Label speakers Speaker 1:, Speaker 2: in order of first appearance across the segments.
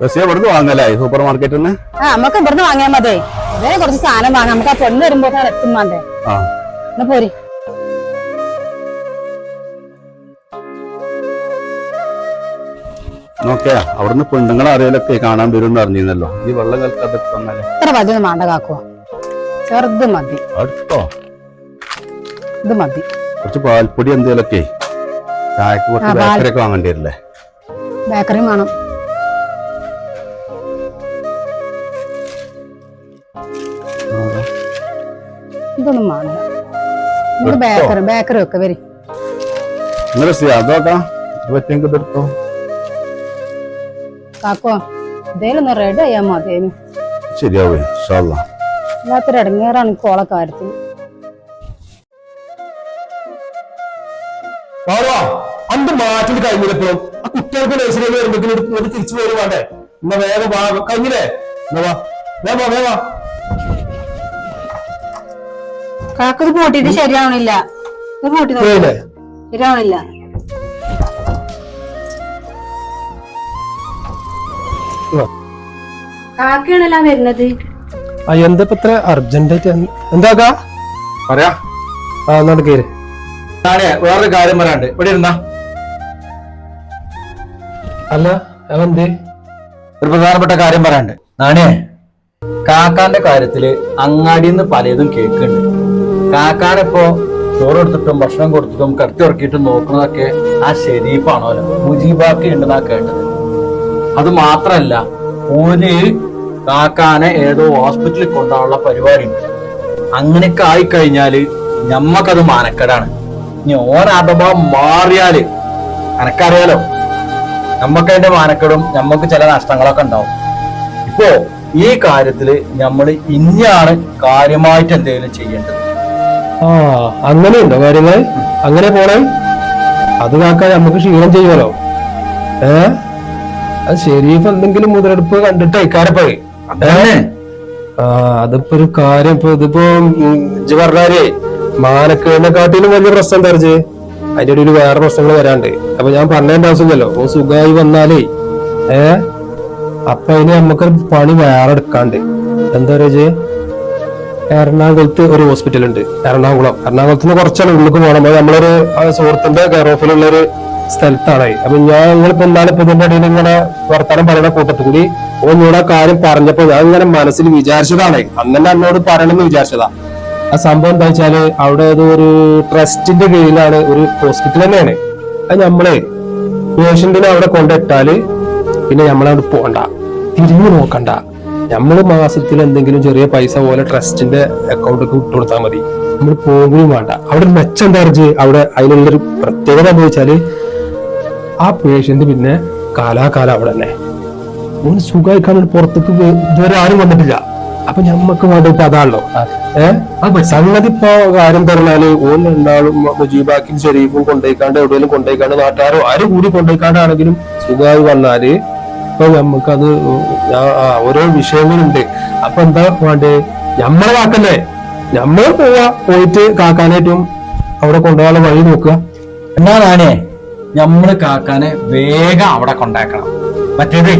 Speaker 1: Bus ഇവിടുന്ന് വാങ്ങല്ലേ? Super മാർക്കറ്റിൽ നിന്ന്
Speaker 2: ആ നമുക്ക് ഇവിടുന്ന് വാങ്ങിയാൽ മതി. വേറെ കുറച്ച് സാധനം വാങ്ങാം. നമുക്ക് ആ പെണ്ണ് വരുമ്പോ എത്തും വേണ്ടേ
Speaker 1: ആ.
Speaker 2: എന്നാ പോരി.
Speaker 1: നോക്കിയാ അവിടുന്ന് പെണ്ണുങ്ങളെ അറിയലൊക്കെ കാണാൻ വരും അറിഞ്ഞിരുന്നല്ലോ. ഈ വെള്ളം കലക്കാതെ തന്നാലേ
Speaker 2: ഇത്ര വലുതൊന്നും വേണ്ട കാക്കുവോ? ചെറുത് മതി.
Speaker 1: അടുത്തോ?
Speaker 2: ഇത് മതി.
Speaker 1: കുറച്ച് പാൽപ്പൊടി എന്തേലൊക്കെ ചായക്ക് കുറച്ച് ബേക്കറി ഒക്കെ വാങ്ങേണ്ടി വരില്ലേ?
Speaker 2: ബേക്കറിയും വേണം. ഇതൊന്നും വേണ്ട
Speaker 1: എടുത്തോ?
Speaker 2: ബേക്കറി ബേക്കറി ഒക്കെ വരി. കാക്കോ എന്തേലും ഒന്ന് റെഡി ആയാ മതിയേനു
Speaker 1: ശരിയാവേ ഇൻഷാല്ലാ
Speaker 2: വല്ലാത്തൊരു ഇടങ്ങേറാണ് കോളെ കാര്യത്തിൽ
Speaker 3: പാവാ അന്ത് മാറ്റിട്ട് കഴിഞ്ഞില്ലപ്പോഴും ആ കുട്ടികൾക്ക് നഴ്സറിയിൽ വരുമ്പോഴേക്കും തിരിച്ചു പോയി വേണ്ടേ? എന്നാ വേഗം വാ കഴിഞ്ഞില്ലേ? എന്നാ വാ. വേവാ വാ,
Speaker 2: കാക്കത് പൂട്ടിട്ട് ശരിയാവണില്ല. ഇത് പൂട്ടി? ശരിയാവണില്ല.
Speaker 4: കാക്കയാണല്ലോ വരുന്നത്.
Speaker 3: ആ എന്താ ഇപ്പൊ ഇത്ര അർജന്റ് എന്താക്കാ
Speaker 1: പറയാ.
Speaker 3: ആ എന്നാണ്ട് കേര്
Speaker 5: ഞാനേ വേറൊരു കാര്യം പറയാണ്ട് ഇവിടെ ഇരുന്നാ.
Speaker 3: അല്ല അവന്തേ
Speaker 5: ഒരു പ്രധാനപ്പെട്ട കാര്യം പറയാണ്ട് നാണേ കാക്കാന്റെ കാര്യത്തിൽ അങ്ങാടിന്ന് പലതും കേൾക്കുന്നുണ്ട്. കാക്കാനിപ്പോ ചോറ് കൊടുത്തിട്ടും ഭക്ഷണം കൊടുത്തിട്ടും കടത്തി ഉറക്കിയിട്ടും നോക്കുന്നതൊക്കെ ആ ഷെരീഫാണോലോ മുജീബാക്കി ഉണ്ടെന്നാ കേട്ടത്. അത് മാത്രല്ല ഓന് കാക്കാനെ ഏതോ ഹോസ്പിറ്റലിൽ കൊണ്ടാനുള്ള പരിപാടി ഉണ്ട് അങ്ങനെയൊക്കെ ആയിക്കഴിഞ്ഞാൽ ഞമ്മക്കത് മാനക്കേടാണ്. ഇനി ഓൻ അഥവാ മാറിയാൽ അനക്കറിയാലോ നമുക്ക് അതിന്റെ മാനക്കേടും നമുക്ക് ചില നഷ്ടങ്ങളൊക്കെ ഉണ്ടാവും. ഇപ്പോ ഈ കാര്യത്തിൽ നമ്മൾ ഇനിയാണ് കാര്യമായിട്ട് എന്തെങ്കിലും ചെയ്യേണ്ടത്.
Speaker 3: ആ അങ്ങനെയുണ്ടോ കാര്യങ്ങൾ? അങ്ങനെ പോണേ? അത് കാക്കാൻ നമുക്ക് ക്ഷീണം ചെയ്യുമല്ലോ. ഏ? അത് ഷെരീഫ് എന്തെങ്കിലും മുതലെടുപ്പ് കണ്ടിട്ട് ഇക്കാരപ്പോയി ആ അതിപ്പോ ഒരു കാര്യം ഇപ്പൊ ഇതിപ്പോ ഇജ്ജ് പറഞ്ഞാലേ മാനക്കേടിനെക്കാട്ടിലും വലിയ പ്രശ്നം എന്താ വെച്ചേ അതിന്റെ ഇടയിൽ വേറെ പ്രശ്നങ്ങൾ വരാണ്ട്. അപ്പൊ ഞാൻ പറഞ്ഞതിന്റെ ആവശ്യമില്ലല്ലോ. ഓ സുഖമായി വന്നാലേ. ഏ? അപ്പൊ അതിന് നമുക്കൊരു പണി വേറെ എടുക്കാണ്ട് എന്താ പറയുക എറണാകുളത്ത് ഒരു ഹോസ്പിറ്റൽ ഉണ്ട്. എറണാകുളം. എറണാകുളത്ത് നിന്ന് കുറച്ചാണ് ഉള്ളിലേക്ക് പോകണം. അത് നമ്മളൊരു സുഹൃത്തിന്റെ കെയർ ഓഫിലുള്ള ഒരു സ്ഥലത്താണ് അപ്പൊ ഞാൻ നിങ്ങളിപ്പോ എന്താണ് ഇപ്പൊ ഇതിന്റെ ഇടയിൽ ഇങ്ങനെ വർത്തമാനം പറയുന്ന കൂട്ടത്തിൽ കൂടി ഒന്നുകൂടെ കാര്യം പറഞ്ഞപ്പോ ഞാൻ ഇങ്ങനെ മനസ്സിൽ വിചാരിച്ചതാണ്. അന്ന് എന്നോട് പറയണമെന്ന് വിചാരിച്ചതാ. ആ സംഭവം എന്താ വെച്ചാൽ അവിടെ അത് ഒരു ട്രസ്റ്റിന്റെ കീഴിലാണ് ഒരു ഹോസ്പിറ്റൽ തന്നെയാണ്. അത് നമ്മളെ പേഷ്യന്റിനെ അവിടെ കൊണ്ടിട്ടാൽ പിന്നെ നമ്മളവിടെ പോകണ്ട തിരിഞ്ഞു നോക്കണ്ട. നമ്മൾ മാസത്തിൽ എന്തെങ്കിലും ചെറിയ പൈസ പോലെ ട്രസ്റ്റിന്റെ അക്കൗണ്ടൊക്കെ വിട്ടു കൊടുത്താൽ മതി. നമ്മൾ പോകുകയും വേണ്ട. അവിടെ മെച്ചം എന്താ വെച്ചാൽ അവിടെ അതിനുള്ളൊരു പ്രത്യേകത എന്താ വെച്ചാൽ ആ പേഷ്യന്റ് പിന്നെ കാലാകാലം അവിടെ തന്നെ. ഓന് സുഖമായി കാണാൻ പുറത്തേക്ക് ഇതുവരെ ആരും വന്നിട്ടില്ല. അപ്പൊ ഞമ്മക്ക് വേണ്ടിട്ട് അതാണല്ലോ. ഏഹ്? സംഗതി ഇപ്പൊ കാര്യം പറഞ്ഞാൽ ഓൻ രണ്ടാളും മുജീബാക്കിൽ ഷെരീഫും കൊണ്ടുപോയിക്കാണ്ട് എവിടെയെങ്കിലും കൊണ്ടുപോയിക്കാണ്ട് നാട്ടുകാരോ ആരും കൂടി കൊണ്ടുപോയിക്കാണ്ടാണെങ്കിലും സുഖമായി വന്നാൽ ഇപ്പൊ നമുക്കത് ഓരോ വിഷയങ്ങളുണ്ട്. അപ്പൊ എന്താ വേണ്ടേ? നമ്മളെ കാക്കല്ലേ? നമ്മൾ പോവാ പോയിട്ട് കാക്കാനായിട്ടും അവിടെ കൊണ്ടുപോകാൻ വഴി നോക്കുക.
Speaker 5: എന്നാ നാനേ നമ്മൾ കാക്കാനെ വേഗം അവിടെ കൊണ്ടാക്കണം. മറ്റേത്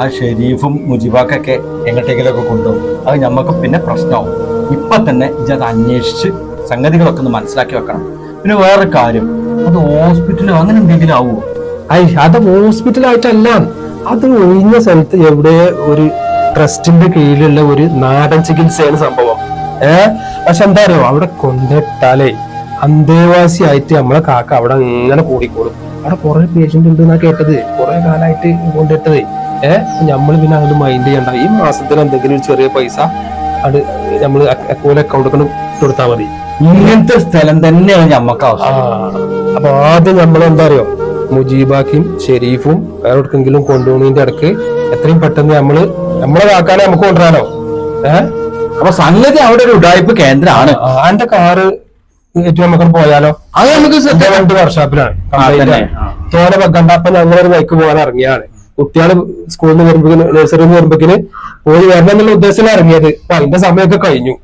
Speaker 5: ആ ഷെരീഫും മുജിബാക്കൊക്കെ എങ്ങോട്ടെങ്കിലൊക്കെ കൊണ്ടുപോകും. അത് ഞമ്മക്ക് പിന്നെ പ്രശ്നമാവും. ഇപ്പൊ തന്നെ ഇജത് അന്വേഷിച്ച് സംഗതികളൊക്കെ ഒന്ന് മനസ്സിലാക്കി വെക്കണം. പിന്നെ വേറെ കാര്യം അത് ഹോസ്പിറ്റലോ അങ്ങനെ എന്തെങ്കിലും ആവുമോ
Speaker 3: ഐ അത് ഹോസ്പിറ്റലായിട്ടല്ല അത് ഒഴിഞ്ഞ സ്ഥലത്ത് എവിടെ ഒരു ട്രസ്റ്റിന്റെ കീഴിലുള്ള ഒരു നാടൻ ചികിത്സയാണ് സംഭവം. ഏ? പക്ഷെ എന്താ അറിയോ? അവിടെ കൊണ്ടിട്ടാലേ അന്തേവാസി ആയിട്ട് നമ്മളെ കാക്ക അവിടെ ഇങ്ങനെ കൂടിക്കോളും. അവിടെ കുറെ പേഷ്യന്റ് ഉണ്ട് എന്നാ കേട്ടത്. കുറെ കാലമായിട്ട് കൊണ്ടിട്ടത്. ഏ? നമ്മൾ പിന്നെ അങ്ങോട്ട് മൈൻഡ് ചെയ്യണ്ട. ഈ മാസത്തിൽ എന്തെങ്കിലും ഒരു ചെറിയ പൈസ അത് നമ്മൾ അക്കൗണ്ട് അക്കൗണ്ട് കൊണ്ട് കൊടുത്താൽ മതി.
Speaker 5: ഇങ്ങനത്തെ സ്ഥലം തന്നെയാണ് ഞമ്മക്ക്
Speaker 3: ആ.
Speaker 5: ആവശ്യം.
Speaker 3: അപ്പൊ ആദ്യം നമ്മൾ എന്താ അറിയോ? മുജീബാക്കും ഷെരീഫും വേറെ എവിടെക്കെങ്കിലും കൊണ്ടുപോകുന്നതിന്റെ ഇടയ്ക്ക് എത്രയും പെട്ടെന്ന് നമ്മൾ നമ്മളെ കാക്കാനെ നമുക്ക് കൊണ്ടുവരാനോ ഏഹ്
Speaker 5: അപ്പൊ സംഗതി അവിടെ ഒരു ഉടായ്പ കേന്ദ്രമാണ്.
Speaker 3: ആന്റെ കാറ് ഏറ്റവും നമുക്ക് പോയാലോ?
Speaker 5: അത് നമുക്ക്
Speaker 3: രണ്ട് വർഷാപ്പിലാണ് തോനെ വെക്കണ്ട അപ്പൊ ഞങ്ങളൊരു ബൈക്ക് പോകാൻ ഇറങ്ങിയാണ്. കുട്ടികൾ സ്കൂളിൽ നിന്ന് വരുമ്പോ നഴ്സറിയിൽ നിന്ന് വരുമ്പോക്കിന് പോയി വരണം എന്നുള്ള ഉദ്ദേശത്തിൽ ഇറങ്ങിയത്. അപ്പൊ അതിന്റെ സമയമൊക്കെ കഴിഞ്ഞു.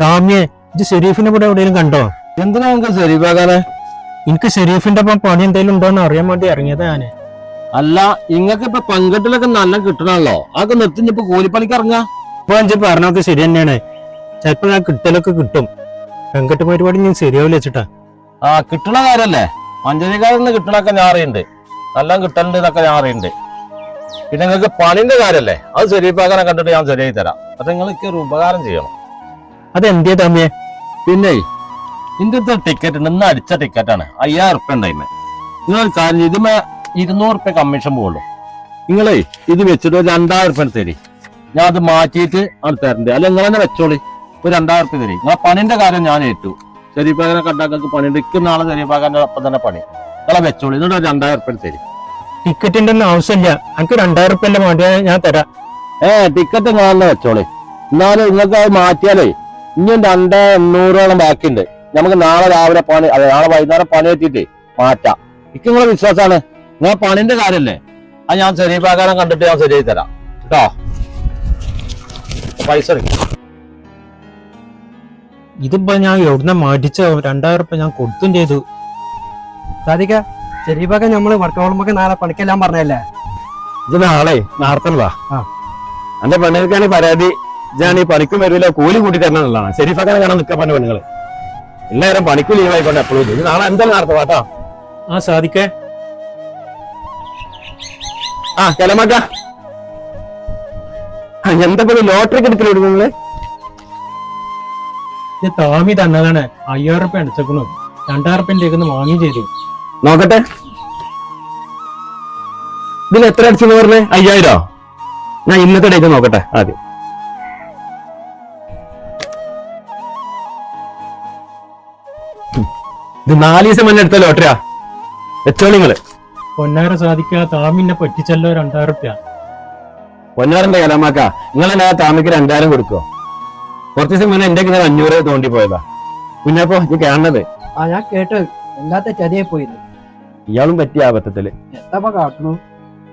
Speaker 6: താമ്യെ ഇത് ഷെരീഫിന്റെ കൂടെ എവിടെയെങ്കിലും കണ്ടോ?
Speaker 1: എന്തിനാ നമുക്ക് ശരിപ്പാക്കാനെ
Speaker 6: എനിക്ക് ഷെരീഫിന്റെ ഒപ്പം പണി എന്തെങ്കിലും ഉണ്ടോ എന്ന് അറിയാൻ വേണ്ടി ഇറങ്ങിയതാ ഞാൻ.
Speaker 7: അല്ല ഇങ്ങക്ക് ഇപ്പൊ പങ്കിട്ടിലൊക്കെ നല്ല കിട്ടണല്ലോ. അതൊക്കെ നിർത്തി ഇപ്പൊ കൂലിപ്പണിക്ക് ഇറങ്ങാ?
Speaker 6: ഇപ്പൊ അഞ്ച് പറഞ്ഞൊക്കെ ശരി തന്നെയാണ്. ചിലപ്പോ ഞാൻ കിട്ടലൊക്കെ കിട്ടും. വെങ്കട്ട് പരിപാടി ഞാൻ ശരിയാവില്ല വെച്ചിട്ടാ
Speaker 7: ആ കിട്ടണ കാര്യല്ലേ? മഞ്ചേരിക്കാരിൽ കിട്ടണൊക്കെ ഞാൻ അറിയുന്നുണ്ട് നല്ല കിട്ടലുണ്ട് എന്നൊക്കെ ഞാൻ അറിയുന്നുണ്ട് പിന്നെ നിങ്ങൾക്ക് പണിന്റെ കാര്യല്ലേ? അത് ശരിയാക്കാനെ കണ്ടിട്ട് ഞാൻ ശരിയായി തരാം. അത് നിങ്ങൾക്ക് ഒരു ഉപകാരം ചെയ്യണം.
Speaker 6: അത് എന്തേ തമ്മിയെ
Speaker 7: പിന്നെ ഇന്റെ അടുത്ത് ടിക്കറ്റ് ഉണ്ട്. ഇന്ന് അടിച്ച ടിക്കറ്റാണ് അയ്യായിരം ഉറുപ്പ്യ ഉണ്ടായിരുന്നു നിങ്ങൾ കാര്യം ഇതിമേ ഇരുന്നൂറ് ഉറുപ്പ്യ കമ്മീഷൻ പോകുള്ളൂ നിങ്ങളേ ഇത് വെച്ചിട്ട് ഒരു രണ്ടായിരം ഉറുപ്പ്യ തരി. ഞാൻ അത് മാറ്റിയിട്ട് അത് തരണ്ട്. അല്ല നിങ്ങൾ തന്നെ വെച്ചോളി. ഒരു രണ്ടായിരം ഉറുപ്പ്യ തരി. നിങ്ങളെ പണിന്റെ കാര്യം ഞാൻ ഏറ്റു. ശരീപ്പാകനെ കണ്ടാക്കൾക്ക് പണിയുണ്ട്. ഇക്കുന്ന നാളെ ശരീപ്പാകാന്റെ ഒപ്പം തന്നെ പണി. നിങ്ങളെ വെച്ചോളി. എന്നിട്ട് ഒരു രണ്ടായിരം ഉറുപ്പ്യ തരി.
Speaker 6: ടിക്കറ്റിന്റെ ഒന്നും ആവശ്യമില്ല. എനിക്ക് രണ്ടായിരം വേണ്ടിയാ ഞാൻ തരാം.
Speaker 7: ഏ ടിക്കറ്റ് തന്നെ വെച്ചോളി. എന്നാലും നിങ്ങൾക്ക് അത് മാറ്റിയാലേ ഇനിയും രണ്ട് എണ്ണൂറോളം ബാക്കിയുണ്ട്. നമുക്ക് നാളെ രാവിലെ പണി അതെ നാളെ വൈകുന്നേരം പണി എത്തിയിട്ട് മാറ്റാം. എനിക്ക് നിങ്ങളെ വിശ്വാസമാണ് നിങ്ങളെ പണിന്റെ കാര്യല്ലേ അത് ഞാൻ ശരീരപ്രകാരം കണ്ടിട്ട് ഞാൻ ശരിയായി തരാം. കേട്ടോ പൈസ.
Speaker 6: ഇതിപ്പോ ഞാൻ എവിടുന്ന മടിച്ച? രണ്ടായിരം റുപ്യ ഞാൻ കൊടുത്തും ചെയ്തു.
Speaker 8: സാധിക്ക ശരീഫൊക്കെ നമ്മൾ വർക്കൗളുമ്പൊക്കെ നാളെ പണിക്കെല്ലാം പറഞ്ഞല്ലേ?
Speaker 1: ഇത് നാളെ നാർത്തല്ല. എന്റെ പെണ്ണുങ്ങൾക്കാണ് പരാതി. ഞാൻ ഈ പണിക്കും വരില്ല കൂലി കൂട്ടി തരണം എന്നുള്ളതാണ്. ശരീഫാക്കാൻ കാണാൻ നിൽക്കാൻ പറഞ്ഞ പെണ്ണുങ്ങൾ എല്ലാവരും പണിക്കും ലീവായിക്കോട്ടെ എപ്പോഴും ഇത്. നാളെ എന്തായാലും നടത്തും കേട്ടോ.
Speaker 6: ആ സാധിക്കേ.
Speaker 1: ആ കിളമക്ക എന്താ ലോട്ടറി എടുക്കലോ നിങ്ങൾ
Speaker 6: ഇത് താമി തന്നതാണ്. അയ്യായിരം റുപ്യ അടിച്ചേക്കണു. രണ്ടായിരം റുപ്യന്റെ വാങ്ങി ചെയ്തു
Speaker 1: നോക്കട്ടെ. ഇതിൽ എത്ര അടിച്ചെന്ന് പറഞ്ഞേ? അയ്യായിരോ? ഞാൻ ഇന്നത്തെ ഡേറ്റ് നോക്കട്ടെ. ആദ്യം. ഇത് നാല് ദിവസം മുന്നേ എടുത്ത ലോട്ടറിയാ വെച്ചോ നിങ്ങൾ.
Speaker 6: പൊന്നാര സാധിക്ക താമിന്നെ പറ്റിച്ചല്ലോ രണ്ടായിരം റുപ്യ.
Speaker 1: പൊന്നാറിന്റെ കലാമാക്ക നിങ്ങൾ എന്നെ താമിക്ക് രണ്ടായിരം കൊടുക്കോ കുറച്ച് ദിവസം മുന്നേ എന്റെ കിണർ അഞ്ഞൂറ് തോണ്ടി പോയതാ. പിന്നെപ്പോ ഇത് കാണുന്നത്.
Speaker 8: ആ ഞാൻ കേട്ട് എല്ലാത്ത ചതിയെ പോയിരുന്നു.
Speaker 1: ഇയാളും പറ്റിയ അബദ്ധത്തിൽ
Speaker 8: എത്തപ്പ കാട്ടണു?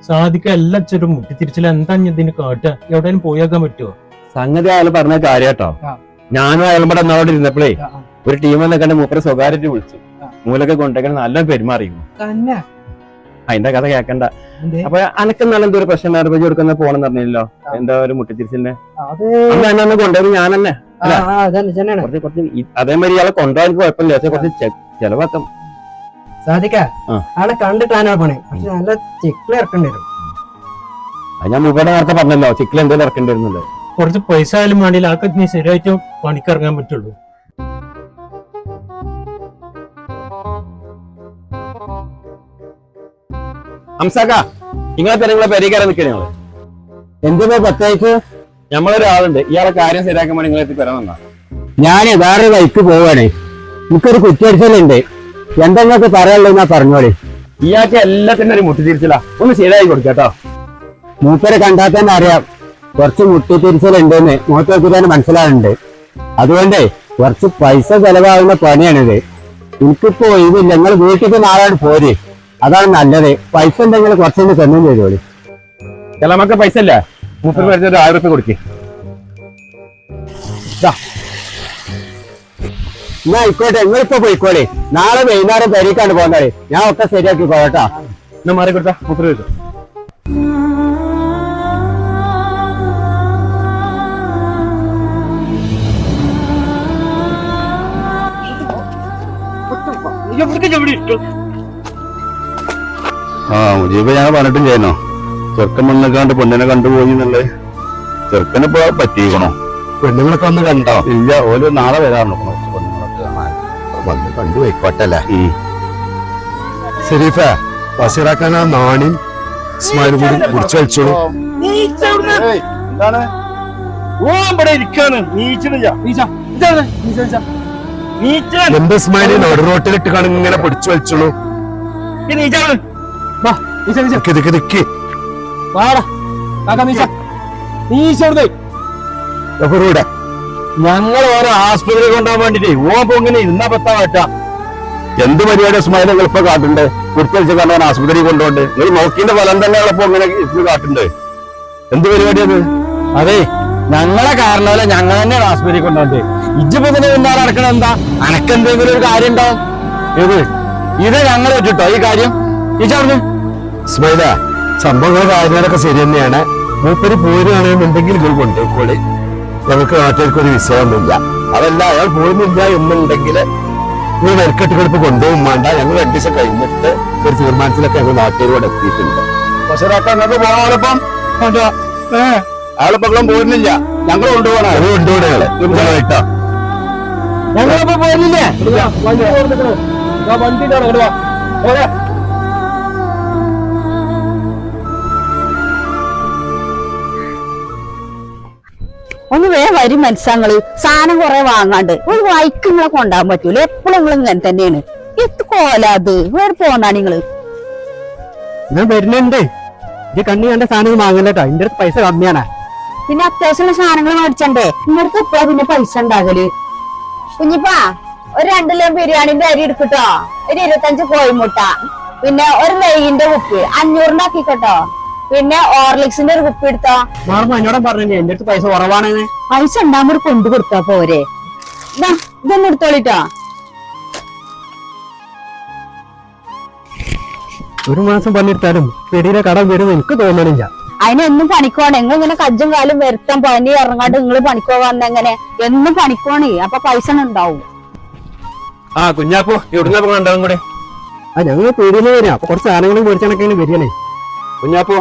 Speaker 6: സാധിക്ക എല്ലാം ചെറു. മുട്ടിത്തിരിച്ചില്ല എന്താ ഇതിന് കാട്ടുക? എവിടെയും പോയേക്കാൻ പറ്റുമോ
Speaker 1: സംഗതി അയാൾ പറഞ്ഞ കാര്യട്ടോ.
Speaker 8: ആ.
Speaker 1: ഞാനും അയാളും കൂടെ അവിടെ ഇരുന്നപ്പോഴേ. ഒരു ടീം എന്ന് കണ്ട് മൂപ്പരെ സ്വകാര്യത്തിൽ വിളിച്ചു. മൂലൊക്കെ കൊണ്ടേക്കാൻ നല്ല പെരുമാറിയിരുന്നു. അതിന്റെ കഥ കേക്കണ്ട. അപ്പൊ അനക്ക് നല്ല എന്തോ ഒരു പ്രശ്നം ഉണ്ടായിരുന്നു കൊടുക്കുന്ന പോണെന്ന് പറഞ്ഞില്ലല്ലോ? എന്താ ഒരു മുട്ടിത്തിരിച്ചിന്റെ അന്ന് കൊണ്ടുവരും ഞാൻ തന്നെ കുറച്ച് കുറച്ച് അതേമാതിരി ഇയാളെ കൊണ്ടുപോകാൻ കുഴപ്പമില്ല. പക്ഷെ കുറച്ച് ചെലവാക്കം.
Speaker 8: സാധിക്ക. ആളെ പണി. പക്ഷെ നല്ല ചിക്കിളി ഇറക്കേണ്ടി വരും.
Speaker 1: അത് ഞാൻ മുമ്പേ നേരത്തെ പറഞ്ഞല്ലോ ചിക്കിൽ എന്തെങ്കിലും ഇറക്കേണ്ടി വരുന്നുണ്ട്.
Speaker 6: കുറച്ച് പൈസ ആയാലും വേണ്ടിയില്ല. ആൾക്ക് നീ ശരിയായിട്ട് പണിക്കിറങ്ങാൻ പറ്റുള്ളൂ.
Speaker 1: ഹംസാക്ക നിങ്ങളെ പേര് നിങ്ങളെ പെരേക്കാരെ നിൽക്കണേ ഞങ്ങൾ എന്തിനാ പ്രത്യേകിച്ച്? നമ്മളൊരാളുണ്ട് ഇയാളെ കാര്യം ശരിയാക്കാൻ വേണ്ടി നിങ്ങളെ തരാമെന്നാ
Speaker 9: ഞാൻ വേറെ വൈക്ക് പോവാണേ. എനിക്കൊരു കുറ്റടിച്ചലുണ്ട് പറയാനുള്ളത് പറയാനുള്ളതെന്നാ പറഞ്ഞോളി.
Speaker 1: ഇയാൾക്ക് എല്ലാത്തിനും ഒരു മുട്ടിതിരിച്ചില്ല ഒന്ന് ശരിയായി കൊടുക്കട്ടോ
Speaker 9: മൂപ്പരെ കണ്ടാൽ തന്നെ അറിയാം. കുറച്ച് മുട്ടിത്തിരിച്ചലുണ്ടെന്ന് എന്ന് മുഖത്ത് നോക്കിയാൽ മനസ്സിലാവുന്നുണ്ട്. അതുകൊണ്ടേ കുറച്ച് പൈസ ചെലവാകുന്ന പണിയാണിത്. എനിക്കിപ്പോ ഒഴിവില്ല. നിങ്ങൾ വീട്ടിൽ നാളാണ് പോര്. അതാണ് നല്ലത്. പൈസ ഉണ്ടെങ്കിൽ കുറച്ചൊന്ന് തന്നും ചെയ്തോളി.
Speaker 1: ചിലമൊക്കെ പൈസ ഇല്ല? മുപ്പത് പേര് ഒരു ആയിരം റുപ്യ കൊടുക്കേ.
Speaker 9: എന്നാ ആയിക്കോട്ടെ. നിങ്ങളിപ്പോ പോയിക്കോളെ. നാളെ വൈകുന്നേരം പെരീക്കാണ്ട് പോകുന്നത് ഞാൻ ഒക്കെ ശരിയാക്കി പോകട്ടാ
Speaker 1: എന്നാ മാറി കൊടുത്താ. മുപ്പത് പേര് ആ മുജീബ് ഞാൻ പറഞ്ഞിട്ടും ചെയ്യുന്നോ. ചെറുക്കൻ മണ്ണിക്കാണ്ട് പെണ്ണിനെ കണ്ടുപോയി എന്നുള്ളത്. ഇപ്പൊ പറ്റിയിക്കണോ
Speaker 9: പെണ്ണുങ്ങളൊക്കെ ഒന്ന് കണ്ടോ?
Speaker 1: ഇല്ല ഓൽ നാളെ വരാറുണ്ടോ കുറച്ച് പെണ്ണുങ്ങളൊക്കെ കാണാൻ.
Speaker 9: വന്ന് കണ്ടു പോയിക്കോട്ടല്ലേ
Speaker 10: ശരീഫ ബഷീറാക്കാൻ ആ നാണിയും ഇസ്മായിലും കൂടി കുടിച്ചു കളിച്ചോളൂ
Speaker 1: എന്താണ്? ഓ ഇവിടെ ഇരിക്കാണ്. നീച്ചിട്ടില്ല നീച്ച ഇതാണ് നീച്ച നീച്ച.
Speaker 10: ഇസ്മായിൽ റോട്ടിലിട്ട് കാണും ഇങ്ങനെ പിടിച്ചു വലിച്ചോളൂ.
Speaker 1: ഞങ്ങൾ ഓരോ ആസ്പത്രി കൊണ്ടുപോകാൻ വേണ്ടിട്ട്. ഓ പൊങ്ങനെ ഇരുന്നാ പത്താ എന്ത് പരിപാടി സ്മൈൽ എളുപ്പം കാട്ടുണ്ട് കുടിച്ചടിച്ച് കണ്ടവൻ ആസ്പത്രി കൊണ്ടുപോണ്ട് നിങ്ങൾ നോക്കിന്റെ ഫലം തന്നെ എളുപ്പം ഇങ്ങനെ കാട്ടുണ്ട് എന്ത് പരിപാടി അത് അതെ ഞങ്ങളെ കാരണവല്ല ഞങ്ങൾ തന്നെയാണ് ആസ്പത്രി കൊണ്ടുപോണ്ട് ഇജ്ജിപ്പോ ഇതിന് പിന്നാലെ നടക്കണ എന്താ? അനക്കെന്തെങ്കിലും ഒരു കാര്യം ഉണ്ടാവും ഇത് ഞങ്ങൾ വെച്ചിട്ടോ ഈ കാര്യം? ഈ ചാർന്ന്
Speaker 10: ഇസ്മായില സംഭവങ്ങൾ കാര്യങ്ങളൊക്കെ ശരി തന്നെയാണ്. മൂപ്പര് പോരുകയാണെന്നുണ്ടെങ്കിൽ നിങ്ങൾ കൊണ്ടുപോയിക്കോളി ഞങ്ങൾക്ക് നാട്ടിലേക്ക് ഒരു വിഷയമൊന്നുമില്ല അതല്ല അയാൾ പോകുന്നില്ല എന്നുണ്ടെങ്കിൽ നിങ്ങൾ വെൽക്കെട്ടുകളിപ്പ് കൊണ്ടുപോകും വേണ്ട. ഞങ്ങൾ രണ്ടു ദിവസം കഴിഞ്ഞിട്ട് ഒരു തീരുമാനത്തിലൊക്കെ ഞങ്ങൾ നാട്ടിലൂടെ എത്തിയിട്ടുണ്ട്.
Speaker 1: പക്ഷേ നിങ്ങൾക്ക് പോകാനോടൊപ്പം അയാളിപ്പം പോരുന്നില്ല. ഞങ്ങൾ കൊണ്ടുപോകണം
Speaker 10: ഞങ്ങൾ കൊണ്ടുപോകണേ ഞങ്ങളെ പോയില്ലേ
Speaker 1: വണ്ടി പോരുന്നില്ലേ
Speaker 11: ഒന്ന് വേഗം വരും മനസ്സങ്ങൾ. സാധനം കുറെ വാങ്ങാണ്ട്. ഒരു വൈക്ക് നിങ്ങളെ കൊണ്ടാൻ പറ്റൂല? എപ്പോഴും നിങ്ങൾ ഇങ്ങനെ തന്നെയാണ്. എത്ത് കോലാത് വേറെ പോണ്ടാ നിങ്ങൾ
Speaker 12: ഞാൻ വരുന്നുണ്ട്. ഈ കണ്ണി കണ്ട സാധനം വാങ്ങലട്ടോ എന്റെ അടുത്ത് പൈസ കമ്മിയാണ്.
Speaker 11: പിന്നെ അത്യാവശ്യമുള്ള സാധനങ്ങൾ മേടിച്ചണ്ടേ? നിങ്ങൾക്ക് എപ്പോഴാ പിന്നെ പൈസ ഉണ്ടാകൽ. കുഞ്ഞിപ്പാ ഒരു രണ്ടു കിലോ ബിരിയാണിന്റെ അരി എടുക്കട്ടോ. ഒരു ഇരുപത്തഞ്ച് കോഴിമുട്ട. പിന്നെ ഒരു നെയ്യിന്റെ കുപ്പി അഞ്ഞൂറിന്റെ ആക്കിക്കോട്ടോ പിന്നെ ഓർലിക്സിന്റെ ഒരു കുപ്പി എടുത്തോ.
Speaker 12: മാറുമ്പോ എന്നോടും പറഞ്ഞു എന്റെ അടുത്ത് പൈസ കുറവാണെന്ന്?
Speaker 11: പൈസ ഉണ്ടാകുമ്പോൾ കൊണ്ടു കൊടുത്താ പോരെ. ഇതാ ഇതൊന്നും എടുത്തോളിട്ടോ.
Speaker 12: ഒരു മാസം പണിയെടുത്താലും പെടിയിലെ കടം വരുമെന്ന് എനിക്ക് തോന്നണില്ല.
Speaker 11: അതിനെന്നും പണിക്കോണം. നിങ്ങൾ ഇങ്ങനെ കജ്ജും കാലും വരുത്താൻ പനി ഇറങ്ങാണ്ട് നിങ്ങൾ പണിക്കോ വന്നെങ്ങനെ എന്നും പണിക്കോണേ. അപ്പൊ പൈസ ഉണ്ടാവും
Speaker 1: ആ കുഞ്ഞാപ്പോ എവിടുന്ന കൂടെ?
Speaker 12: ആ ഞങ്ങൾ പെടിയിൽ വരാം. അപ്പൊ കുറച്ച് സാധനങ്ങളും മേടിച്ചാണൊക്കെ വരികയാണേ.
Speaker 1: കുഞ്ഞാപ്പോ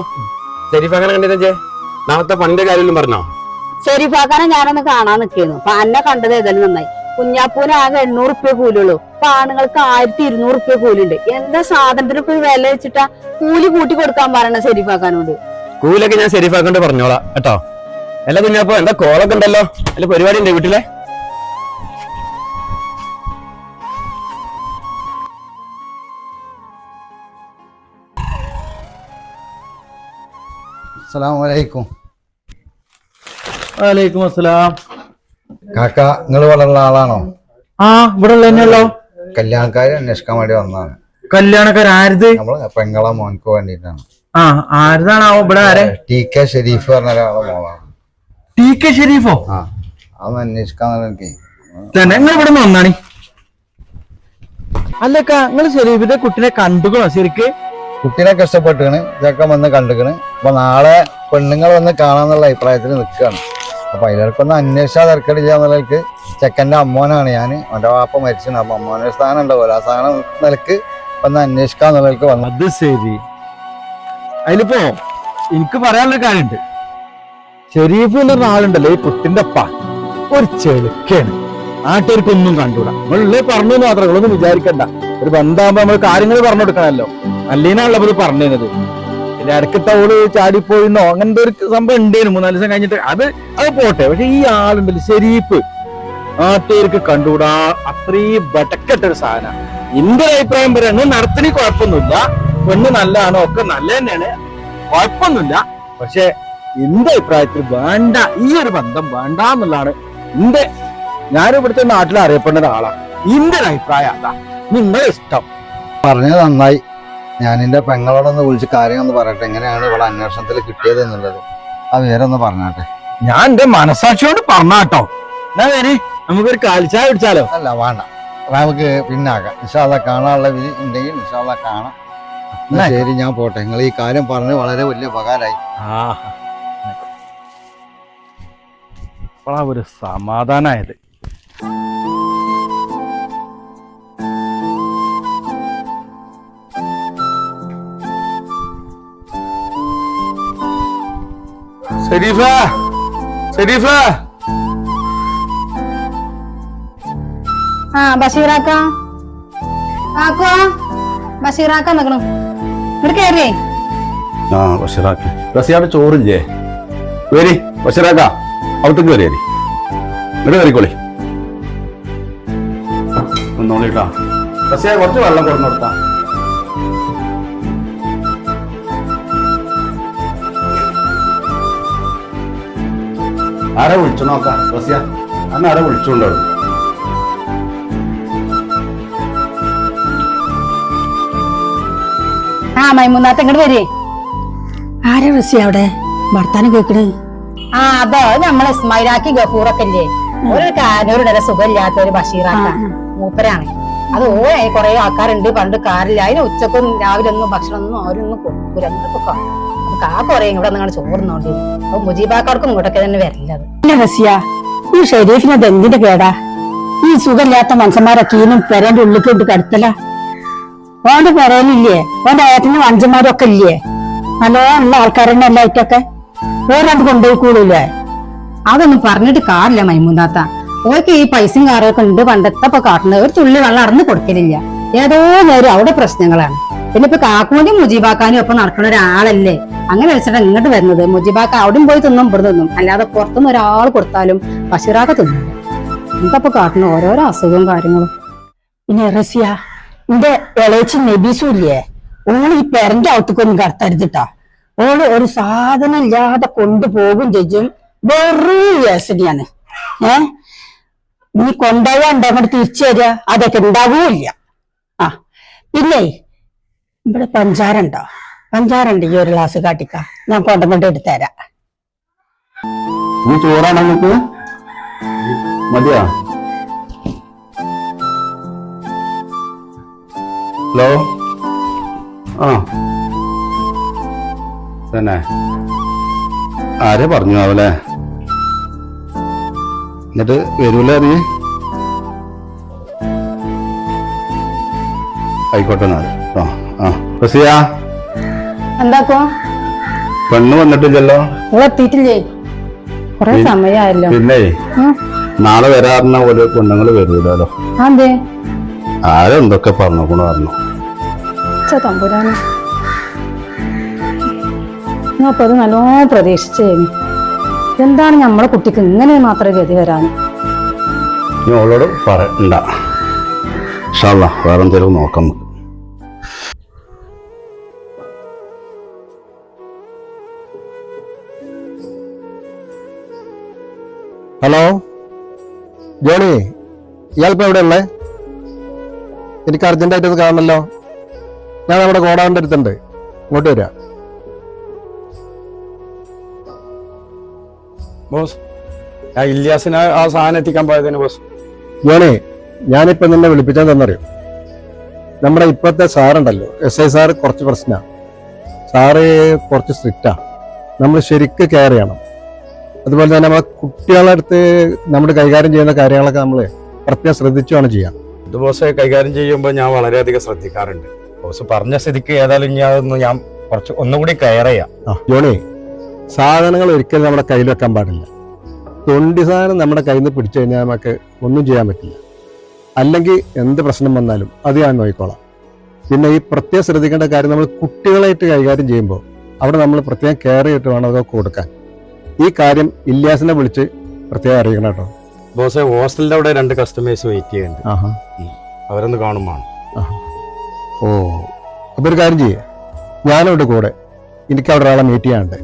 Speaker 1: ശരീഫ് അങ്ങനെ കണ്ടിരുന്നേ നാളത്തെ പണിന്റെ കാര്യം പറഞ്ഞോ?
Speaker 11: ശരിഫാക്കാനെ ഞാനൊന്ന് കാണാൻ നിൽക്കുന്നു. അപ്പൊ അന്നെ കണ്ടത് ഏതായാലും നന്നായി. കുഞ്ഞാപ്പൂന് ആകെ എണ്ണൂറ് റുപ്യ കൂലിയുള്ളൂ. അപ്പൊ ആണുങ്ങൾക്ക് ആയിരത്തി ഇരുന്നൂറ് റുപ്യ കൂലിയുണ്ട്. എന്താ സാധനത്തിന് ഇപ്പൊ വില വെച്ചിട്ടാ? കൂലി കൂട്ടി കൊടുക്കാൻ പറയണ ശരിഫാക്കാനോട്.
Speaker 1: കൂലൊക്കെ ഞാൻ ശരീഫാക്കൊണ്ട് പറഞ്ഞോളാം കേട്ടോ. അല്ല കുഞ്ഞാപ്പോ എന്താ കോളൊക്കെ ഉണ്ടല്ലോ? അല്ല പരിപാടി ഉണ്ട് വീട്ടിലെ?
Speaker 13: അസ്സലാമലൈക്കും
Speaker 5: വലൈക്കും അസ്സലാം.
Speaker 13: കാക്ക നിങ്ങൾ വളർന്ന ആളാണോ?
Speaker 5: ആ ഇവിടെ ഉള്ള തന്നെയല്ലോ
Speaker 13: കല്യാണക്കാരെ അന്വേഷിക്കാൻ വേണ്ടി വന്നതാണ്.
Speaker 5: കല്യാണക്കാർ ആരുത്
Speaker 13: നമ്മൾ പെങ്ങളെ മോനക്ക് വേണ്ടിയിട്ടാണ്.
Speaker 5: ആ ആരുതാണാവോ? ഇവിടെ ആരെ?
Speaker 13: ടി കെ ഷെരീഫ് പറഞ്ഞ ഒരാളെ മോളാണ്
Speaker 5: ടി കെ ഷെരീഫോ?
Speaker 13: ആ അതൊന്ന് അന്വേഷിക്കാൻ എനിക്ക്
Speaker 5: തന്നെ നിങ്ങൾ ഇവിടെ നിന്ന് വന്നാണി. അല്ലക്ക നിങ്ങൾ ഷെരീഫിന്റെ കുട്ടിനെ കണ്ടുക്കണോ ശരിക്ക്?
Speaker 13: കുട്ടീനെ കഷ്ടപ്പെട്ടാണ് ചെക്കൻ വന്ന് കണ്ടുക്കണ്. അപ്പൊ നാളെ പെണ്ണുങ്ങൾ വന്ന് കാണാന്നുള്ള അഭിപ്രായത്തിൽ നിൽക്കുകയാണ്. അപ്പൊ അതിലൊക്കെ അന്വേഷിച്ചാൽ തിരക്കടില്ല എന്നുള്ളവർക്ക് ചെക്കന്റെ അമ്മോനാണ് ഞാൻ അവന്റെ വാപ്പ മരിച്ചാണ് അപ്പൊ അമ്മോനൊരു സ്ഥാനം ഉണ്ടാവുമല്ലോ ആ സ്ഥാനം നിലയ്ക്ക് ഒന്ന് അന്വേഷിക്കാന്നുള്ളവർക്ക് വന്നു.
Speaker 5: അത് ശരി. അതിലിപ്പോ എനിക്ക് പറയാനുള്ള കാര്യമുണ്ട്. ഷെരീഫ് എന്ന് പറഞ്ഞ ആളുണ്ടല്ലോ ഈ കുട്ടിന്റെ അപ്പ ഒരു ചെളുക്കാണ് നാട്ടുകാർക്കൊന്നും കണ്ടൂടാ നമ്മളുള്ളേ പറഞ്ഞു എന്ന് മാത്രം നിങ്ങളൊന്നും വിചാരിക്കണ്ട. ഒരു ബന്ധാകുമ്പോ നമ്മൾ കാര്യങ്ങൾ പറഞ്ഞു കൊടുക്കണമല്ലോ. അല്ലീനാണല്ലോ ഇത് പറഞ്ഞത് പിന്നെ ഇടയ്ക്കത്തെ ഓൾ ചാടിപ്പോയിന്നോ അങ്ങനത്തെ ഒരു സംഭവം ഉണ്ടേനു മൂന്നാൽ ദിവസം കഴിഞ്ഞിട്ട്. അത് അത് പോട്ടെ പക്ഷെ ഈ ആളുണ്ടല്ലോ ഷെരീഫ്. നാട്ടുകാർക്ക് കണ്ടുകൂടാ അത്രയും ബട്ടക്കെട്ട ഒരു സാധനം എന്റെ അഭിപ്രായം പറയുന്നത് നടത്തിന് കുഴപ്പമൊന്നുമില്ല. പെണ്ണ് നല്ലതാണോ ഒക്കെ നല്ല തന്നെയാണ് കുഴപ്പമൊന്നുമില്ല. പക്ഷെ എന്റെ അഭിപ്രായത്തിൽ വേണ്ട ഈ ഒരു ബന്ധം വേണ്ട എന്നുള്ളതാണ് എന്റെ ഞാൻ ഇവിടുത്തെ നാട്ടിൽ അറിയപ്പെടുന്ന ഒരാളാണ് എന്റെ ഒരു അഭിപ്രായം അതാ. നിങ്ങളെ ഇഷ്ടം.
Speaker 13: പറഞ്ഞത് നന്നായി. ഞാൻ എന്റെ പെങ്ങളോടൊന്ന് വിളിച്ച് കാര്യം ഒന്ന് പറയട്ടെ. എങ്ങനെയാണ് ഇവിടെ അന്വേഷണത്തിൽ കിട്ടിയത് എന്നുള്ളത്? ആ വേറെ ഒന്ന് പറഞ്ഞാട്ടെ.
Speaker 5: ഞാൻ എന്റെ മനസാക്ഷിയോട് പറഞ്ഞാട്ടോ. എന്നാ വരി നമുക്കൊരു കാൽച്ചാ പിടിച്ചാലോ
Speaker 13: അല്ല വേണ്ട. നമുക്ക് പിന്നാക്കാം നിഷാദ കാണാനുള്ള വിധി ഉണ്ടെങ്കിൽ നിഷാദ കാണാം. ശരി ഞാൻ പോട്ടെ. നിങ്ങൾ ഈ കാര്യം പറഞ്ഞ് വളരെ വലിയ ഉപകാരമായി.
Speaker 5: അപ്പോഴാ ഒരു സമാധാനായത്.
Speaker 1: ശരീഫ ശരീഫ.
Speaker 11: ആ ബഷീറാക്ക. ആക്കോ. ബഷീറാക്ക നിക്കണം
Speaker 1: ആ ചോറില്ലേ? കുറച്ച് ആരെ വിളിച്ചു നോക്കാം? ബസിയ അന്ന് ആരെ വിളിച്ചുകൊണ്ടോ
Speaker 11: ആ മൈമൂന്നാത്ത ഇങ്ങോട്ട് വരേ. ആരാ റസി അവിടെ? വർത്താനം കേക്കണ്. ആ അതോ നമ്മളെ ഇസ്മായിലാക്കി ഗഫൂറൊക്കെ ഇല്ലേ ഒരു കാനൂരുടെ സുഖമില്ലാത്ത ഒരു ബഷീറാക്ക. മൂപ്പരാണ്.
Speaker 2: അത് ഓ കൊറേ ആൾക്കാരുണ്ട് പണ്ട് കാറില്ല. അതിന് ഉച്ചക്കും രാവിലെ ഒന്നും ഭക്ഷണം ഒന്നും അവരൊന്നും കൊടുക്കൂല. എന്തൊക്കെ ആ കുറേ ഇവിടെ നിങ്ങൾ ചോറുന്നോണ്ടി അപ്പൊ മുജീബാക്കാർക്കും ഇങ്ങോട്ടൊക്കെ തന്നെ വരില്ലത്
Speaker 11: റസിയ ഈ ഷെരീഫിനെ എന്തിന്റെ കേടാ? ഈ സുഖമില്ലാത്ത മനുഷ്യന്മാരൊക്കെ ഈനും പെരന്റെ ഉള്ളിലേക്ക് ഇട്ട് കടത്തല. ഓന്റെ പുറയിലില്ലേ ഓന്റെ ഏട്ടനും അഞ്ചന്മാരും ഒക്കെ ഇല്ലേ? നല്ലോണം ഉള്ള ആൾക്കാരെന്നെ എല്ലായിട്ടൊക്കെ വേറെ കൊണ്ടുപോയി കൂടില്ലേ
Speaker 2: അതൊന്നും പറഞ്ഞിട്ട് കാറില്ല മൈമൂന്നാത്ത. ഓർക്ക് ഈ പൈസയും കാറൊക്കെ ഉണ്ട് പണ്ടത്തെ ഇപ്പൊ കാട്ടുന്നത് ഒരു തുള്ളി വെള്ളം അടന്ന് കൊടുക്കലില്ല. ഏതോ നേരം അവിടെ പ്രശ്നങ്ങളാണ്. പിന്നെ ഇപ്പൊ കാക്കൂന്റെയും മുജീബാക്കാനും ഒപ്പം നടക്കുന്ന ഒരാളല്ലേ? അങ്ങനെ വെച്ചിട്ട് ഇങ്ങോട്ട് വരുന്നത്. മുജീബാക്ക അവിടെയും പോയി തിന്നും ഇവിടെ തിന്നും. അല്ലാതെ പുറത്തുനിന്ന് ഒരാൾ കൊടുത്താലും ബഷീറാക്ക തിന്നും എന്താ കാട്ടുന്ന ഓരോരോ അസുഖവും കാര്യങ്ങളും.
Speaker 11: പിന്നെ റസിയ എന്റെ ഇളയച്ചി നബീസും ഇല്ലേ ഓൾ ഈ പെരന്റെ അകത്തേക്കൊന്നും കടത്തരുതിട്ടാ. ഓൾ ഒരു സാധനം ഇല്ലാതെ കൊണ്ടുപോകും ചേച്ചും വെറും വേസനിയാണ് ഏ? നീ കൊണ്ടുപോയാ അങ്ങോട്ട് തിരിച്ചു തരിക അതൊക്കെ ഉണ്ടാകൂല്ല ആ. പിന്നെ ഇവിടെ പഞ്ചാര ഉണ്ടോ പഞ്ചാര ഉണ്ട് ഈ ഒരു ഗ്ലാസ് കാട്ടിക്ക. ഞാൻ കൊണ്ടുപോയിട്ട് എടുത്തുതരാം.
Speaker 10: നീ ചോറാണോ മതിയാ? ഹലോ? ആ. തന്നെ. ആരെ പറഞ്ഞു അവലെ എന്നിട്ട് വരൂല നീ? ആയിക്കോട്ടെ എന്നാൽ ആ ആ. റസിയ?
Speaker 2: എന്താക്കോ
Speaker 10: പെണ്ണ് വന്നിട്ടില്ലല്ലോ?
Speaker 2: എത്തിയിട്ടില്ലേ കൊറേ സമയമായല്ലോ
Speaker 10: പിന്നെ? നാളെ വരാറിന ഒരു പെണ്ണുങ്ങൾ വരൂലോ ആരെന്തൊക്കെ പറഞ്ഞു പറഞ്ഞു.
Speaker 2: തമ്പുരാന് ഞാൻ അപ്പൊ അത് നല്ലോണം പ്രതീക്ഷിച്ചേനി. എന്താണ് നമ്മളെ കുട്ടിക്ക് ഇങ്ങനെ മാത്രമേ ഗതി വരാൻ?
Speaker 10: അവളോട് പറയണ്ട വേറെ എന്തെങ്കിലും നോക്കാം.
Speaker 14: ഹലോ? ജോണി ഇയാളിപ്പോ എവിടെ ഉള്ളേ? എനിക്ക് അർജന്റായിട്ട് ഒന്ന് കാണണല്ലോ. ഞാൻ നമ്മുടെ കോടാവിന്റെ അടുത്തുണ്ട്. ഇങ്ങോട്ട് വരാം.
Speaker 1: ബോസ് ആ ഇല്യാസിന് ആ സാധനം എത്തിക്കാൻ പോയതിന് ബോസ്.
Speaker 14: ഞാനേ ഞാനിപ്പോൾ നിന്നെ വിളിപ്പിച്ചതെന്നറിയോ നമ്മുടെ ഇപ്പോഴത്തെ സാറുണ്ടല്ലോ എസ് ഐ സാറ് കുറച്ച് പ്രശ്നമാണ് സാറ് കുറച്ച് സ്ട്രിക്റ്റാണ് നമ്മൾ ശരിക്ക് കെയർ ചെയ്യണം. അതുപോലെ തന്നെ നമ്മളെ കുട്ടികളുടെ അടുത്ത് നമ്മൾ കൈകാര്യം ചെയ്യുന്ന കാര്യങ്ങളൊക്കെ നമ്മൾ പ്രത്യേകം ശ്രദ്ധിച്ചു വേണം ചെയ്യാം
Speaker 1: ഇത് ബോസ് കൈകാര്യം ചെയ്യുമ്പോൾ ഞാൻ വളരെയധികം ശ്രദ്ധിക്കാറുണ്ട്. ബോസ് പറഞ്ഞ സ്ഥിതിക്ക് ഏതായാലും ഞാൻ അതൊന്ന് ഞാൻ കുറച്ച് ഒന്നുകൂടി കെയർ ചെയ്യാം.
Speaker 14: ആ ജോണി സാധനങ്ങൾ ഒരിക്കലും നമ്മുടെ കയ്യിൽ വെക്കാൻ പാടില്ല. തൊണ്ടി സാധനം നമ്മുടെ കയ്യിൽ നിന്ന് പിടിച്ചു കഴിഞ്ഞാൽ നമുക്ക് ഒന്നും ചെയ്യാൻ പറ്റില്ല. അല്ലെങ്കിൽ എന്ത് പ്രശ്നം വന്നാലും അത് ഞാൻ നോക്കിക്കോളാം. പിന്നെ ഈ പ്രത്യേകം ശ്രദ്ധിക്കേണ്ട കാര്യം നമ്മൾ കുട്ടികളായിട്ട് കൈകാര്യം ചെയ്യുമ്പോൾ അവിടെ നമ്മൾ പ്രത്യേകം കെയർ ചെയ്തിട്ട് വേണം അതൊക്കെ കൊടുക്കാൻ. ഈ കാര്യം ഇല്യാസിനെ വിളിച്ച് പ്രത്യേകം അറിയിക്കണം കേട്ടോ.
Speaker 1: ബോസ് ഹോസ്റ്റലിന്റെ അവിടെ രണ്ട് കസ്റ്റമേഴ്സ് വെയിറ്റ് ചെയ്യുന്നുണ്ട്. അവരൊന്ന് കാണുമാണ്
Speaker 14: ഓ അപ്പൊ ഒരു കാര്യം ചെയ്യേ. ഞാനവിടെ കൂടെ. എനിക്ക് അവിടെ ഒരാളെ മീറ്റ് ചെയ്യാനുണ്ട്.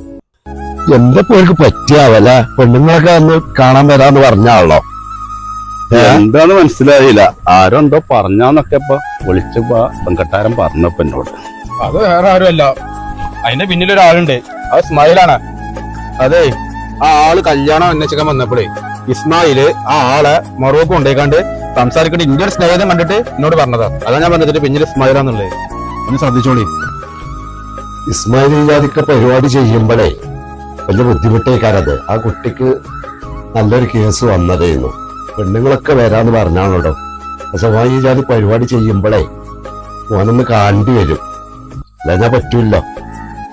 Speaker 10: എന്താ പേർക്ക് പറ്റിയാവല്ല പെണ്ണുങ്ങളൊക്കെ ഒന്ന് കാണാൻ വരാന്ന് പറഞ്ഞാണല്ലോ എന്താന്ന് മനസ്സിലായില്ല. ആരോ എന്തോ പറഞ്ഞാന്നൊക്കെ ഇപ്പൊ വിളിച്ചു പെൺകെട്ടാരൻ പറഞ്ഞപ്പോ എന്നോട്.
Speaker 1: അത് വേറെ ആരുമല്ല. അതിന്റെ പിന്നിൽ ഒരാളുണ്ട്. അത് സ്മൈലാണ് അതെ. ആ ആൾ കല്യാണം അന്വേഷിക്കാൻ വന്നപ്പോഴേ ഇസ്മായിൽ ആ ആളെ മൊറോക്ക് കൊണ്ടേക്കാണ്ട് സംസാരിക്കേണ്ട ഒരു സ്നേഹിതം കണ്ടിട്ട് എന്നോട് പറഞ്ഞതാ. അതാ ഞാൻ പറഞ്ഞത് പിന്നിൽ ഇസ്മായിലാന്നുള്ളത് ഒന്ന് ശ്രദ്ധിച്ചോളി.
Speaker 10: ഇസ്മായിൽ ജാതിക്ക് പരിപാടി ചെയ്യുമ്പോഴേ വലിയ ബുദ്ധിമുട്ടേക്കാരത്. ആ കുട്ടിക്ക് നല്ലൊരു കേസ് വന്നതേന്നു പെണ്ണുങ്ങളൊക്കെ വരാന്ന് പറഞ്ഞാണല്ലോ. അസമായി ജാതി പരിപാടി ചെയ്യുമ്പോഴേ ഓനൊന്ന് കാണ്ടി വരും. അല്ലാതെ പറ്റൂല്ലോ.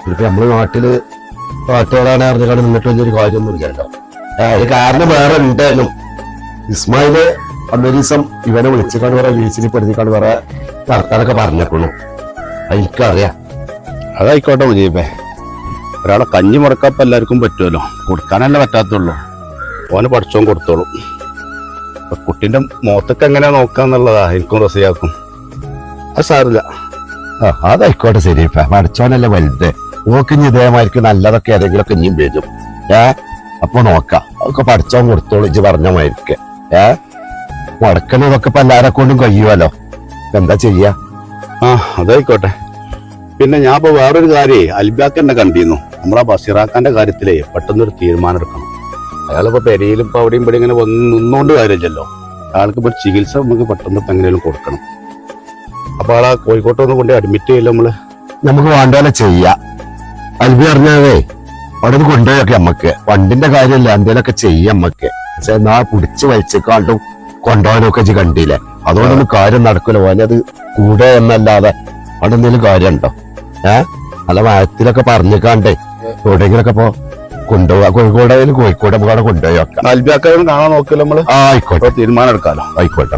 Speaker 10: ഇപ്പൊ നമ്മൾ നാട്ടിൽ പാട്ടുകളാണ് അറിഞ്ഞുകൊണ്ട് നിന്നിട്ട് വലിയൊരു കാര്യമൊന്നും ഇല്ലല്ലോ. അതിന് കാരണം വേറെ ഉണ്ടായിരുന്നു ഇസ്മായിൽ അന്നൊരു ദിവസം ഇവനെ വിളിച്ചിക്കാണ്ട് വേറെ വീച്ചിനി പെടുത്തിക്കാണ്ട് വേറെ ആൾക്കാരൊക്കെ പറഞ്ഞേക്കണു എനിക്കറിയാം. അതായിക്കോട്ടെ മുജീബേ. ഒരാളെ കഞ്ഞി മുറക്കപ്പം എല്ലാവർക്കും പറ്റുമല്ലോ. കൊടുക്കാനല്ല പറ്റാത്തുള്ളൂ. ഓന് പഠിച്ചോൻ കൊടുത്തോളും. കുട്ടിന്റെ മോത്തൊക്കെ മുഖത്തൊക്കെ എങ്ങനെയാ നോക്കാന്നുള്ളതാ എനിക്കും റസിയാക്കും. അത് സാറില്ല ആ അതായിക്കോട്ടെ ശരി പഠിച്ചോനല്ലേ വലുത്. നോക്കിഞ്ഞ് ഇതേമാതിരിക്ക് നല്ലതൊക്കെ ഏതെങ്കിലുമൊക്കെ ഇനിയും വരും. ഏ? അപ്പൊ നോക്കാം. അതൊക്കെ പഠിച്ചോൻ കൊടുത്തോളൂ ഇജ്ജ് പറഞ്ഞ മാതിരിക്ക്. ഏ മുടക്കണതൊക്കെ ഇപ്പൊ എല്ലാരെ കൊണ്ടും കഴിയുമല്ലോ എന്താ ചെയ്യാ? ആ അതായിക്കോട്ടെ. പിന്നെ ഞാൻ ഇപ്പൊ വേറൊരു കാര്യേ അൽബാക്ക് എന്നെ കണ്ടിരുന്നു. നമ്മളാ ബസിറാക്കാന്റെ കാര്യത്തിലേ പെട്ടെന്നൊരു തീരുമാനം എടുക്കണം അയാളിപ്പോ പെരയിലും ഇപ്പൊ അവിടെയും ഇവിടെ ഇങ്ങനെ വന്ന് നിന്നോണ്ട് കാര്യമില്ലല്ലോ. അയാൾക്ക് ഇപ്പൊ ചികിത്സ നമുക്ക് പെട്ടെന്ന് എങ്ങനെയും കൊടുക്കണം.
Speaker 1: അപ്പൊ ആളാ കോഴിക്കോട്ട് ഒന്ന് കൊണ്ട് അഡ്മിറ്റ് ചെയ്യില്ല നമ്മൾ?
Speaker 10: നമുക്ക് വേണ്ട പോലെ ചെയ്യാം. അൽബി അറിഞ്ഞാവേ അവിടെ കൊണ്ടുപോയൊക്കെ നമ്മക്ക്. വണ്ടിന്റെ കാര്യമല്ല എന്തേലൊക്കെ ചെയ്യാം നമ്മക്ക്. പക്ഷെ നാ പിടിച്ചു വലിച്ചേക്കാണ്ടും കൊണ്ടുപോകാനൊക്കെ ഇജ്ജ് കണ്ടില്ലേ? അതുകൊണ്ടൊന്നും കാര്യം നടക്കില്ല പോലെ അത് കൂടെ എന്നല്ലാതെ അവിടെ എന്തെങ്കിലും കാര്യമുണ്ടോ? ഏ? അല്ല മയത്തിലൊക്കെ പറഞ്ഞേക്കാണ്ടേ എവിടെയെങ്കിലൊക്കെ പോ. കൊണ്ടുപോവാ കോഴിക്കോടായാലും കോഴിക്കോട് നമുക്ക് അവിടെ കൊണ്ടുപോയി
Speaker 1: അൽബിയാക്കാരും കാണാൻ നോക്കില്ല
Speaker 10: നമ്മൾ. ആയിക്കോട്ടെ.
Speaker 1: തീരുമാനം എടുക്കാലോ.
Speaker 10: ആയിക്കോട്ടെ.